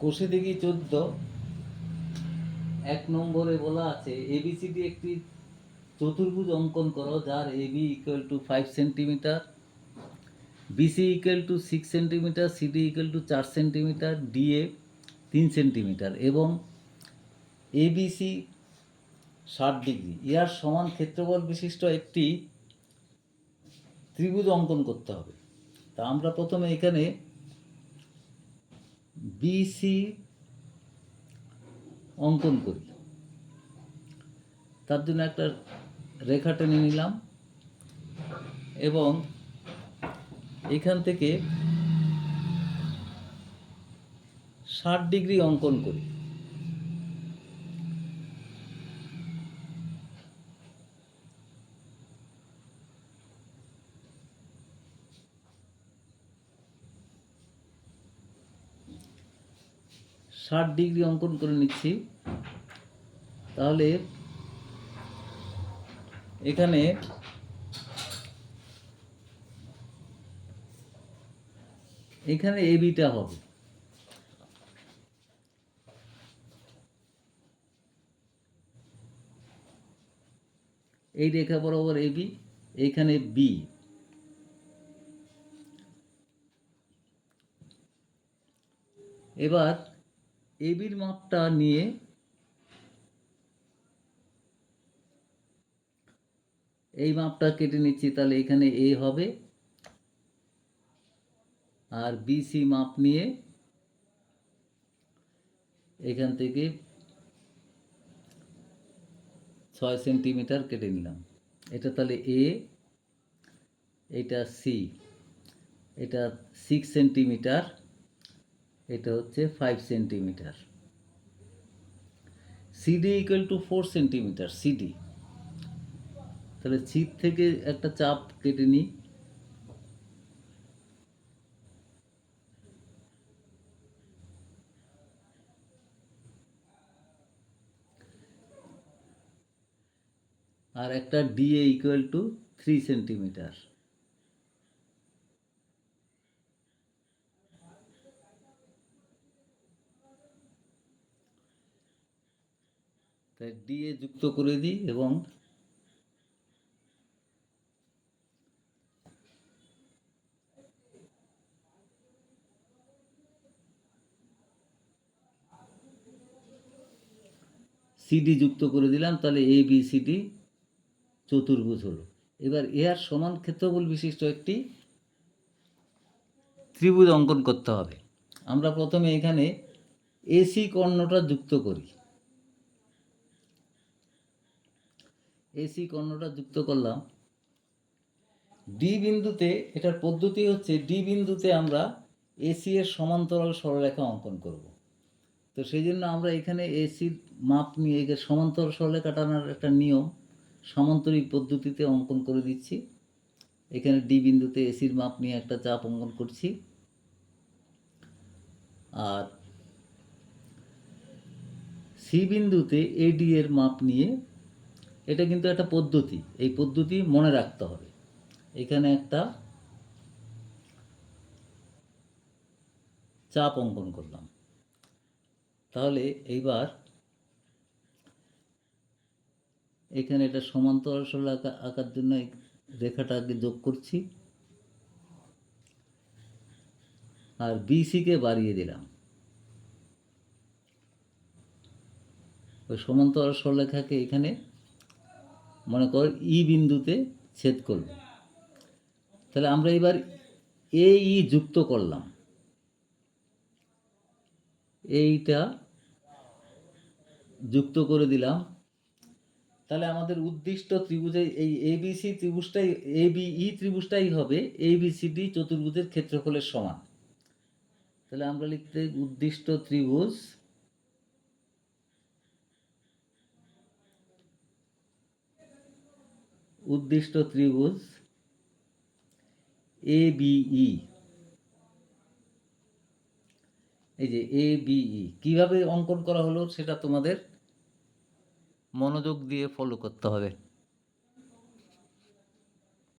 কোষে দেখি চোদ্দ। এক নম্বরে বলা আছে এবিসিডি একটি চতুর্ভুজ অঙ্কন করো, যার AB equal to five centimetre BC equal to six centimetre CD equal to চার সেন্টিমিটার ডিএ তিন সেন্টিমিটার এবং এবিসি ষাট ডিগ্রি ইয়ার সমান ক্ষেত্রফল বিশিষ্ট একটি ত্রিভুজ অঙ্কন করতে হবে। তা আমরা প্রথমে এখানে বিসি অঙ্কন করি। তার জন্য একটা রেখা টেনে নিলাম এবং এখান থেকে ষাট ডিগ্রি অঙ্কন করি। ষাট ডিগ্রি অঙ্কন করে নিচ্ছি। তাহলে এখানে এখানে এবিটা হবে। এই রেখা বরাবর এবি এইখানে বি। এবার এবির মাপটা নিয়ে এই মাপটা কেটে নিচ্ছি, তাহলে এখানে এ হবে। আর বিসি মাপ নিয়ে এখান থেকে ছয় সেন্টিমিটার কেটে নিলাম। এটা তাহলে এ এটা সি এটা সিক্স সেন্টিমিটার এটা হচ্ছে five centimetre CD equal to four centimetre CD তাহলে ছিট থেকে একটা চাপ কেটে নিই। আর একটা DA equal to three centimetre তাই এ যুক্ত করে দিই এবং সিডি যুক্ত করে দিলাম, তাহলে এ বি সিডি চতুর্ভুজ হলো। এবার এর সমান ক্ষেত্রফল বিশিষ্ট একটি ত্রিভুজ অঙ্কন করতে হবে। আমরা প্রথমে এখানে এসি কর্ণটা যুক্ত করি। এসি কর্ণটা যুক্ত করলাম। ডি বিন্দুতে এটার পদ্ধতি হচ্ছে ডি বিন্দুতে আমরা এসি এর সমান্তরাল সরলরেখা অঙ্কন করব। তো সেই জন্য আমরা এখানে এসির মাপ নিয়ে একে সমান্তরাল সরলরেখা টানার একটা নিয়ম সমান্তরিক পদ্ধতিতে অঙ্কন করে দিচ্ছি। এখানে ডি বিন্দুতে এসির মাপ নিয়ে একটা চাপ অঙ্কন করছি। আর সি বিন্দুতে এডি এর মাপ নিয়ে এটা কিন্তু একটা পদ্ধতি, এই পদ্ধতি মনে রাখতে হবে। এখানে একটা চাপ অঙ্কন করলাম। তাহলে এইবার এখানে এটা সমান্তরাল সরল আঁকা আঁকার জন্য এই রেখাটা আগে যোগ করছি। আর বিসিকে বাড়িয়ে দিলাম। ওই সমান্তরাল সরলরেখাকে এখানে মনে কর ই বিন্দুতে ছেদ করব। তাহলে আমরা এবার এ ই যুক্ত করলাম। এইটা যুক্ত করে দিলাম। তাহলে আমাদের উদ্দিষ্ট ত্রিভুজে এই এবিসি ত্রিভুজটাই এবিই ত্রিভুজটাই হবে এবিসিডি চতুর্ভুজের ক্ষেত্রফলের সমান। তাহলে আমরা লিখতে উদ্দিষ্ট ত্রিভুজ উদ্দিষ্ট ত্রিভুজ এ বিই এই যে এ বিই কীভাবে অঙ্কন করা হলো সেটা তোমাদের মনোযোগ দিয়ে ফলো করতে হবে।